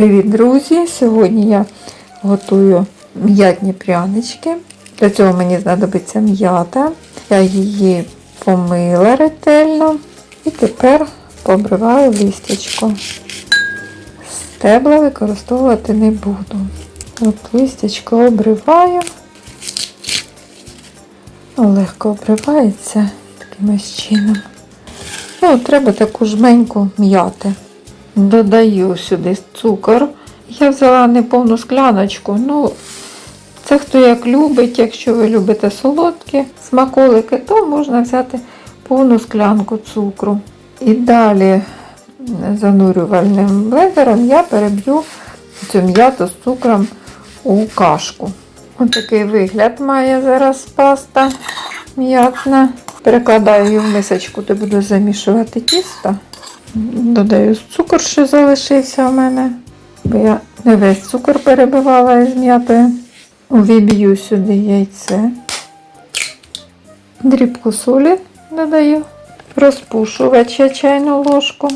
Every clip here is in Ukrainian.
Привіт, друзі! Сьогодні я готую м'ятні прянички. Для цього мені знадобиться м'ята. Я її помила ретельно і тепер побриваю листячко. Стебла використовувати не буду. От листячко обриваю. Легко обривається таким чином. Ну, треба таку жменьку м'яти. Додаю сюди цукор. Я взяла не повну скляночку. Ну, це хто як любить. Якщо ви любите солодкі смаколики, то можна взяти повну склянку цукру. І далі занурювальним блендером я переб'ю цю м'яту з цукром у кашку. Ось такий вигляд має зараз паста м'ятна. Перекладаю її в мисочку, де буду замішувати тісто. Додаю цукор, що залишився в мене, бо я не весь цукор перебивала із м'ятою. Увіб'ю сюди яйце. Дрібку солі додаю, розпушувача чайну ложку.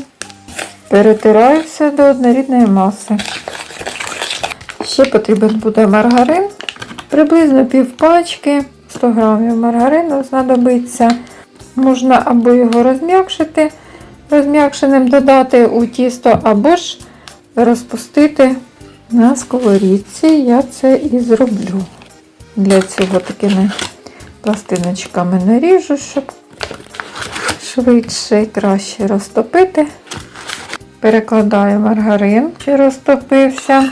Перетираю все до однорідної маси. Ще потрібен буде маргарин. Приблизно пів пачки, 100 грамів маргарину знадобиться. Можна або його розм'якшити, розм'якшеним додати у тісто, або ж розпустити на сковорідці. Я це і зроблю. Для цього такими пластиночками наріжу, щоб швидше і краще розтопити. Перекладаю маргарин, що розтопився.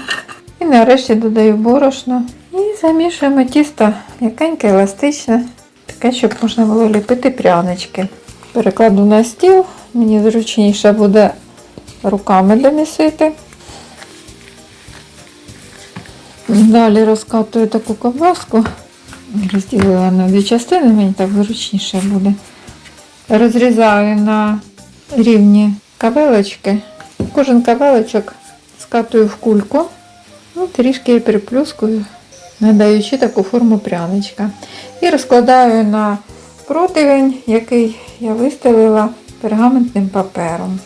І нарешті додаю борошно. І замішуємо тісто м'якеньке, еластичне, таке, щоб можна було ліпити прянички. Перекладу на стіл, мені зручніше буде руками домісити. Далі розкатую таку ковбаску, розділила на дві частини, мені так зручніше буде. Розрізаю на рівні кавелочки. Кожен кавелочок скатую в кульку. Ну, трішки приплюскую, надаючи таку форму пряничка. І розкладаю на противень, який я вистелила пергаментним папером.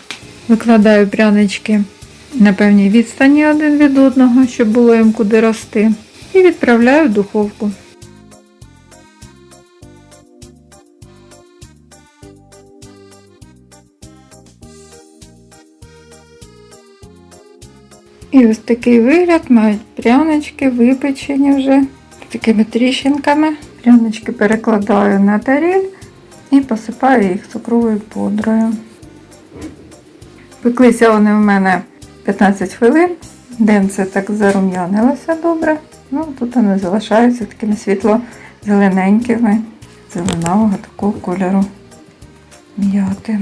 Викладаю прянички на певній відстані один від одного, щоб було їм куди рости. І відправляю в духовку. І ось такий вигляд мають прянички, випечені вже такими тріщинками. Прянички перекладаю на таріль і посипаю їх цукровою пудрою. Пеклися вони в мене 15 хвилин. Денце так зарум'янилося добре. Ну, Тут вони залишаються такими світло-зелененькими, зеленавого такого кольору м'яти.